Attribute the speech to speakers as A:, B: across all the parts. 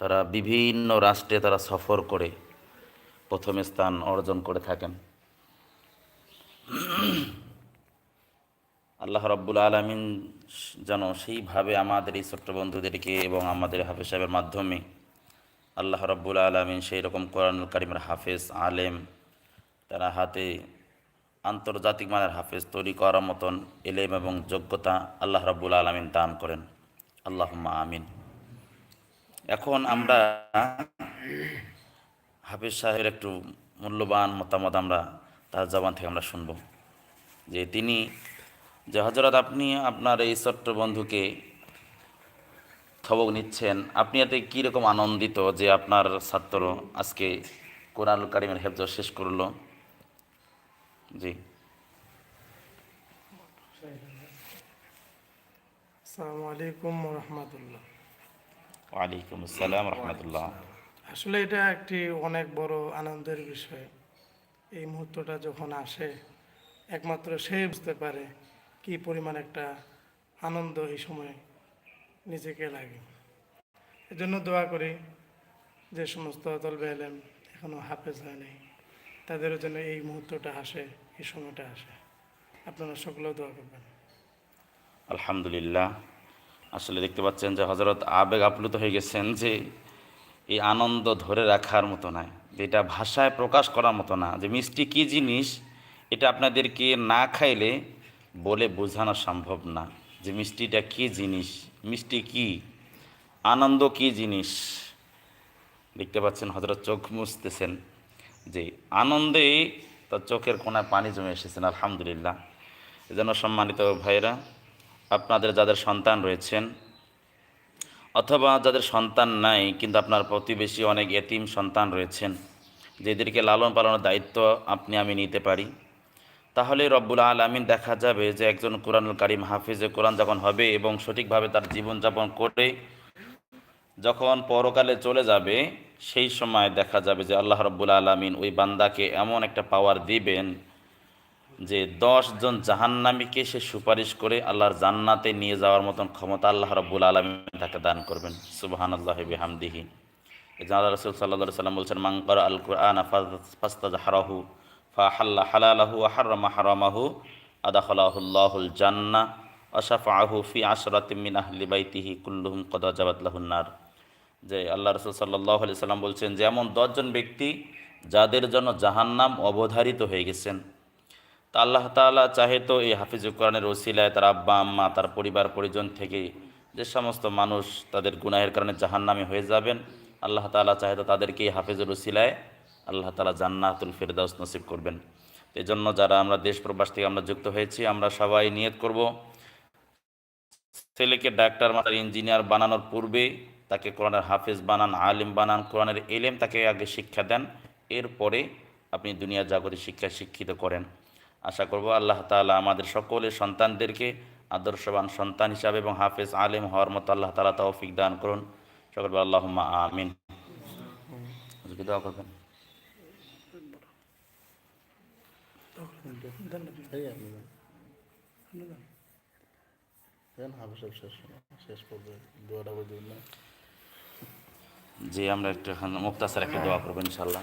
A: তারা বিভিন্ন রাষ্ট্রে তারা সফর করে প্রথম স্থান অর্জন করে থাকেন। আল্লাহ রব্বুল আলমিন যেন সেইভাবে আমাদের এই ছোট্ট বন্ধুদেরকে এবং আমাদের হাফেজ সাহেবের মাধ্যমে আল্লাহ রব্বুল আলমিন সেই রকম কোরআনুল কারিমের হাফেজ, আলেম, তারা হাতে আন্তর্জাতিক মানের হাফেজ তৈরি করার মতন এলেম এবং যোগ্যতা আল্লাহ রব্বুল আলমিন দান করেন। আল্লাহ আমিন। এখন আমরা হাফিজ সাহেবের একটু মূল্যবান মতামত আমরা তার জবান থেকে আমরা শুনব। যে তিনি যে হজরত আপনি আপনার এই ছোট্ট বন্ধুকে খবর নিচ্ছেন, আপনি এতে কীরকম আনন্দিত যে আপনার ছাত্র আজকে কোরআনুল কারিমের হেফজ শেষ করল? জি।
B: আসসালামু আলাইকুম রহমতুল্লাহ।
A: ওয়ালাইকুম আসসালাম রহমতুল্লাহ।
B: আসলে এটা একটি অনেক বড় আনন্দের বিষয়। এই মুহূর্তটা যখন আসে একমাত্র সে বুঝতে পারে কি পরিমাণ একটা আনন্দ এই সময় নিজেকে লাগে। এজন্য দোয়া করি যে সমস্ত তলবে এলেম এখনও হাফেজ হয় নাই তাদের জন্য এই মুহূর্তটা আসে এই সময়টা আসে। আপনারা সকলেও দোয়া করবেন।
A: আলহামদুলিল্লাহ। আসলে দেখতে পাচ্ছেন যে হজরত আবেগ আপ্লুত হয়ে গেছেন যে এই আনন্দ ধরে রাখার মতো নয় যেটা ভাষায় প্রকাশ করার মতো না, যে মিষ্টি কী জিনিস এটা আপনাদেরকে না খাইলে বলে বোঝানো সম্ভব না, যে মিষ্টিটা কী জিনিস, মিষ্টি কি, আনন্দ কী জিনিস। দেখতে পাচ্ছেন হজরত চোখ মুছতেছেন যে আনন্দে তার চোখের কোনায় পানি জমে এসেছেন, আলহামদুলিল্লাহ। এজন্য সম্মানিত ভাইরা আপনাদের যাদের সন্তান রয়েছেন, অথবা যাদের সন্তান নাই, কিন্তু আপনার প্রতিবেশী অনেক এতিম সন্তান রয়েছেন, যেদেরকে লালন পালনের দায়িত্ব আপনি, আমি নিতে পারি। তাহলে রব্বুল আলমিন দেখা যাবে যে একজন কোরআনুল কারিম হাফিজে কোরআন যখন হবে এবং সঠিকভাবে তার জীবনযাপন করে যখন পরকালে চলে যাবে, সেই সময় দেখা যাবে যে আল্লাহ রব্বুল আলমিন ওই বান্দাকে এমন একটা পাওয়ার দিবেন যে জন জাহান্নামীকে সে সুপারিশ করে আল্লাহর জান্নাতে নিয়ে যাওয়ার মতন ক্ষমতা আল্লাহ রব্বুল আলমিন তাকে দান করবেন। সুবাহান আল্লাহ বিহামদিহি আল্লাহ রসুল সাল্লাহ সাল্লাম বলছেন মাঙ্কর আল কুরআন ফাস্তাজ ফা হাল্লা হালালাহু হারমা হারামাহু আদাখলাহুল্লাহুল জান্না আশাফাহু ফি আশরাতিমিন আহলি বাইতিহি কুল্লুহুম কদা জাবাতলাহুন্নার যে আল্লাহ রসুল সাল্লাহ সাল্লাম বলছেন যে, এমন দশজন ব্যক্তি যাদের জন্য জাহান্নাম অবধারিত হয়ে গেছেন তা আল্লাহ তাআলা চাহে তো এই হাফিজুল কোরআনের ওসিলায় তার আব্বা, আম্মা, তার পরিবার, পরিজন থেকে যে সমস্ত মানুষ তাদের গুনাহের কারণে জাহান্নামে হয়ে যাবেন, আল্লাহ তাআলা চাহে তো তাদেরকে এই হাফিজুল ওসিলায় আল্লাহ তাআলা জান্নাতুল ফেরদাউস নসিব করবেন। এই জন্য যারা আমরা দেশ প্রবাস থেকে আমরা যুক্ত হয়েছি, আমরা সবাই নিয়ত করব, ছেলেকে ডাক্তার, মাস্টার, ইঞ্জিনিয়ার বানানোর পূর্বে তাকে কোরআনের হাফিজ বানান, আলিম বানান, কোরআনের এলেম তাকে আগে শিক্ষা দেন, এরপরে আপনি দুনিয়া জাগতিক শিক্ষায় শিক্ষিত করেন। আশা করব আল্লাহ তালা আমাদের সকলের সন্তানদেরকে আদর্শবান সন্তান হিসাবে এবং হাফেজ আলেম হওয়ার মতো আল্লাহ তালা তৌফিক দান করুন। সকল আল্লাহ আমিন। দোয়া জি, আমরা একটু মুক্তাসার একটা দোয়া করব ইনশাল্লাহ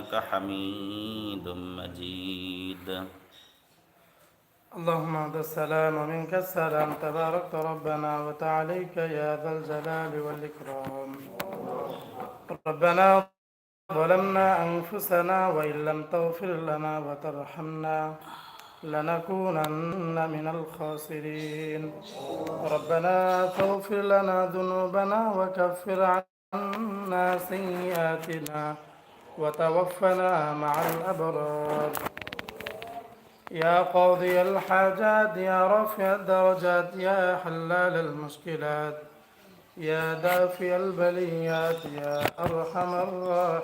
A: إنك حميد مجيد.
B: اللهم انت السلام ومنك السلام. تبارك ربنا وتعاليك يا ذا الجلال والإكرام. ربنا ظلمنا أنفسنا وإن لم تغفر لنا وترحمنا لنكونن من الخاسرين. ربنا فاغفر لنا ذنوبنا وكفر عنا سيئاتنا. وتوفنا مع الأبرار. يا قاضي الحاجات يا رافع الدرجات يا حلال المشكلات يا دافع البليات يا أرحم الراحمين.